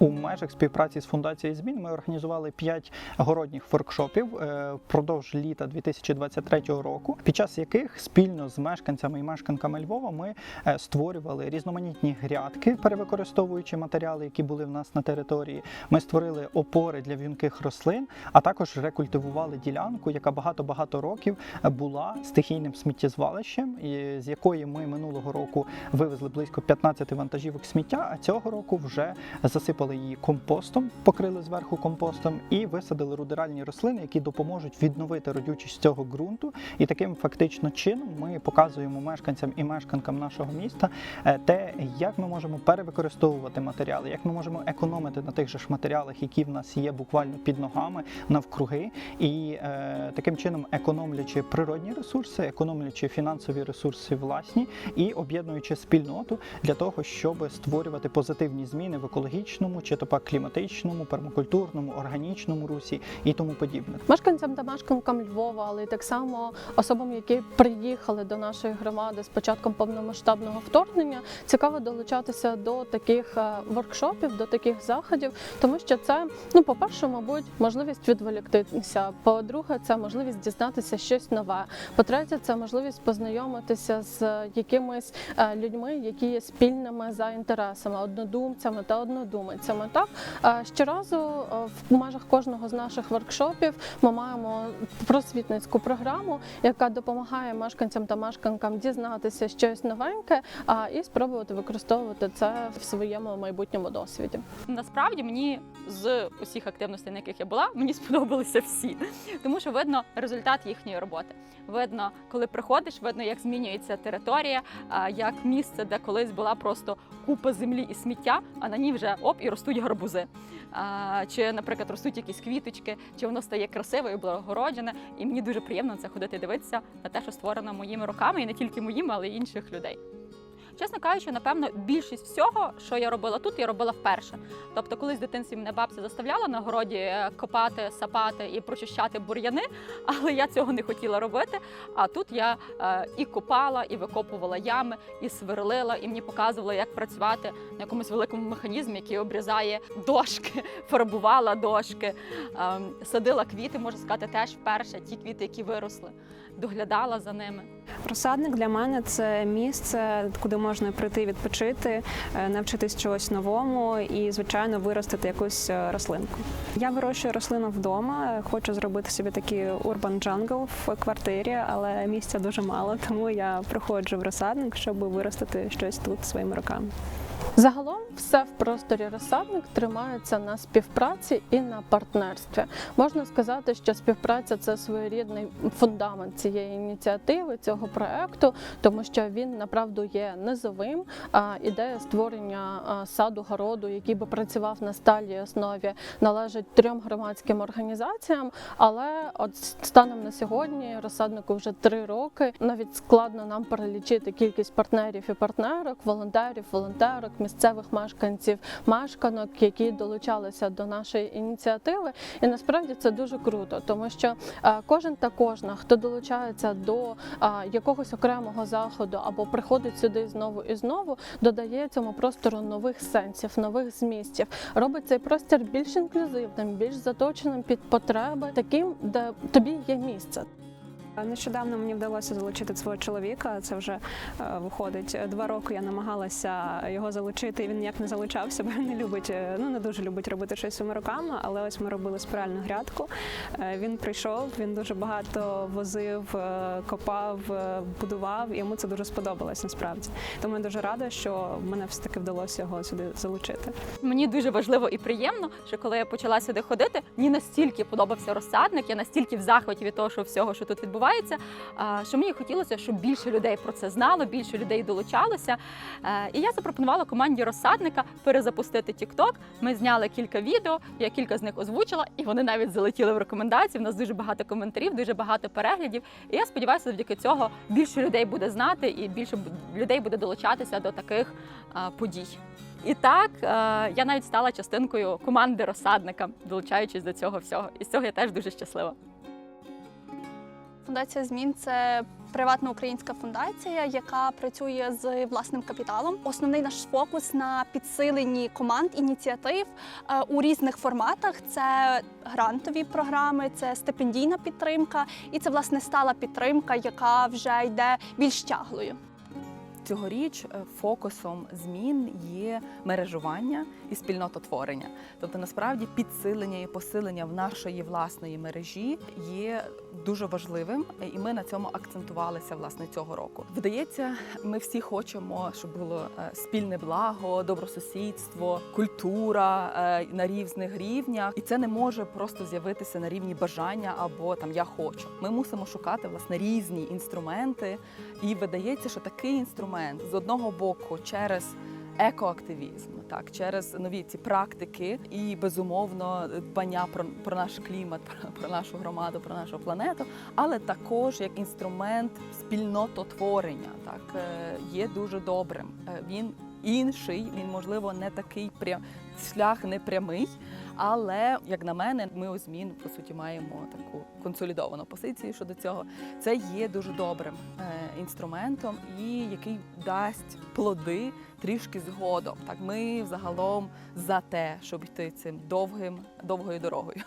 У межах співпраці з фундацією змін ми організували 5 городніх воркшопів е, впродовж літа 2023 року, під час яких спільно з мешканцями і мешканками Львова ми е, створювали різноманітні грядки, перевикористовуючи матеріали, які були в нас на території. Ми створили опори для в'юнких рослин, а також рекультивували ділянку, яка багато-багато років була стихійним сміттєзвалищем, з якої ми минулого року вивезли близько 15 вантажівок сміття, а цього року вже засипали її компостом, покрили зверху компостом і висадили рудеральні рослини, які допоможуть відновити родючість цього ґрунту. І таким фактично чином ми показуємо мешканцям і мешканкам нашого міста е, те, як ми можемо перевикористовувати матеріали, як ми можемо економити на тих же ж матеріалах, які в нас є буквально під ногами навкруги, і е, таким чином економлячи природні ресурси, економлячи фінансові ресурси власні і об'єднуючи спільноту для того, щоб створювати позитивні зміни в екологічному, чи то пак кліматичному, пермакультурному, органічному русі і тому подібне. Мешканцям та мешканкам Львова, але так само особам, які приїхали до нашої громади з початком повномасштабного вторгнення, цікаво долучатися до таких е, воркшопів, до таких заходів, тому що це, ну, по-перше, мабуть, можливість відволіктися. По-друге, це можливість дізнатися щось нове. По-третє, це можливість познайомитися з якимись е, людьми, які є спільними за інтересами, однодумцями та однодумицями. Так щоразу е, в межах кожного з наших воркшопів ми маємо просвітницьку програму, яка допомагає мешканцям та мешканкам дізнатися щось новеньке а, і спробувати використовувати це в своєму майбутньому досвіді. Насправді мені з усіх активностей, на яких я була, мені сподобалися всі, тому що видно результат їхньої роботи. Видно, коли приходиш, видно, як змінюється територія, як місце, де колись була просто купа землі і сміття, а на ній вже оп і ростуть гарбузи. А, Чи, наприклад, ростуть якісь квіточки, чи воно стає красиве і благороджене. І мені дуже приємно на це ходити дивитися на те, що створено моїми руками, і не тільки моїми, але й інших людей. Чесно кажучи, напевно, більшість всього, що я робила тут, я робила вперше. Тобто, колись в дитинстві мене бабця заставляла на городі е, копати, сапати і прочищати бур'яни, але я цього не хотіла робити. А тут я е, і копала, і викопувала ями, і сверлила, і мені показували, як працювати на якомусь великому механізмі, який обрізає дошки, фарбувала дошки, е, садила квіти, можна сказати, теж вперше ті квіти, які виросли, доглядала за ними. Розсадник для мене це місце, куди можна прийти відпочити, е, навчитись чогось новому і, звичайно, виростити якусь е, рослинку. Я вирощую рослину вдома, хочу зробити собі такий урбан джангл в квартирі, але місця дуже мало, тому я приходжу в розсадник, щоб виростити щось тут своїми руками. Загалом все в просторі розсадник тримається на співпраці і на партнерстві. Можна сказати, що співпраця це своєрідний фундамент цієї ініціативи, цього проекту, тому що він направду є низовим. А ідея створення саду городу, який би працював на сталій основі, належить трьом громадським організаціям. Але от станом на сьогодні розсаднику вже три роки. Навіть складно нам перелічити кількість партнерів і партнерок, волонтерів, волонтерок, місцевих мешканців, мешканок, які долучалися до нашої ініціативи. І насправді це дуже круто, тому що е, кожен та кожна, хто долучається до е, якогось окремого заходу або приходить сюди знову і знову, додає цьому простору нових сенсів, нових змістів, робить цей простір більш інклюзивним, більш заточеним під потреби, таким, де тобі є місце. Нещодавно мені вдалося залучити свого чоловіка. Це вже е, виходить два роки. Я намагалася його залучити. Він ніяк не залучався, бо він не любить, е, ну не дуже любить робити щось своїми руками. Але ось ми робили спіральну грядку. Е, Він прийшов, він дуже багато возив, е, копав, е, будував. Йому це дуже сподобалось насправді. Тому я дуже рада, що мене все таки вдалося його сюди залучити. Мені дуже важливо і приємно, що коли я почала сюди ходити, мені настільки подобався розсадник, я настільки в захваті від того, що всього, що тут відбувається, а, що мені хотілося, щоб більше людей про це знало, більше людей долучалося. Е, І я запропонувала команді розсадника перезапустити TikTok. Ми зняли кілька відео, я кілька з них озвучила, і вони навіть залетіли в рекомендації. У нас дуже багато коментарів, дуже багато переглядів. І я сподіваюся, завдяки цього більше людей буде знати і більше людей буде долучатися до таких подій. І так е, я навіть стала частинкою команди розсадника, долучаючись до цього всього. І з цього я теж дуже щаслива. Фундація змін це приватна українська фундація, яка працює з власним капіталом. Основний наш фокус на підсиленні команд ініціатив е, у різних форматах. Це грантові програми, це стипендійна підтримка і це власне стала підтримка, яка вже йде більш тяглою. Цьогоріч е, фокусом змін є мережування і спільнототворення. Тобто, насправді, підсилення і посилення в нашої власної мережі є дуже важливим, і ми на цьому акцентувалися власне цього року. Видається, ми всі хочемо, щоб було е, спільне благо, добросусідство, культура е, на різних рівнях, і це не може просто з'явитися на рівні бажання або там я хочу. Ми мусимо шукати власне різні інструменти, і видається, що такий інструмент з одного боку через екоактивізм, так через нові ці практики і безумовно дбання про, про наш клімат, про, про нашу громаду, про нашу планету, але також як інструмент спільнототворення, так е, є дуже добрим. Е, Він інший, він можливо не такий прям шлях не прямий. Але як на мене, ми у змін по суті маємо таку консолідовану позицію щодо цього. Це є дуже добрим е, інструментом, і який дасть плоди трішки згодом. Так, ми загалом за те, щоб йти цим довгим довгою дорогою.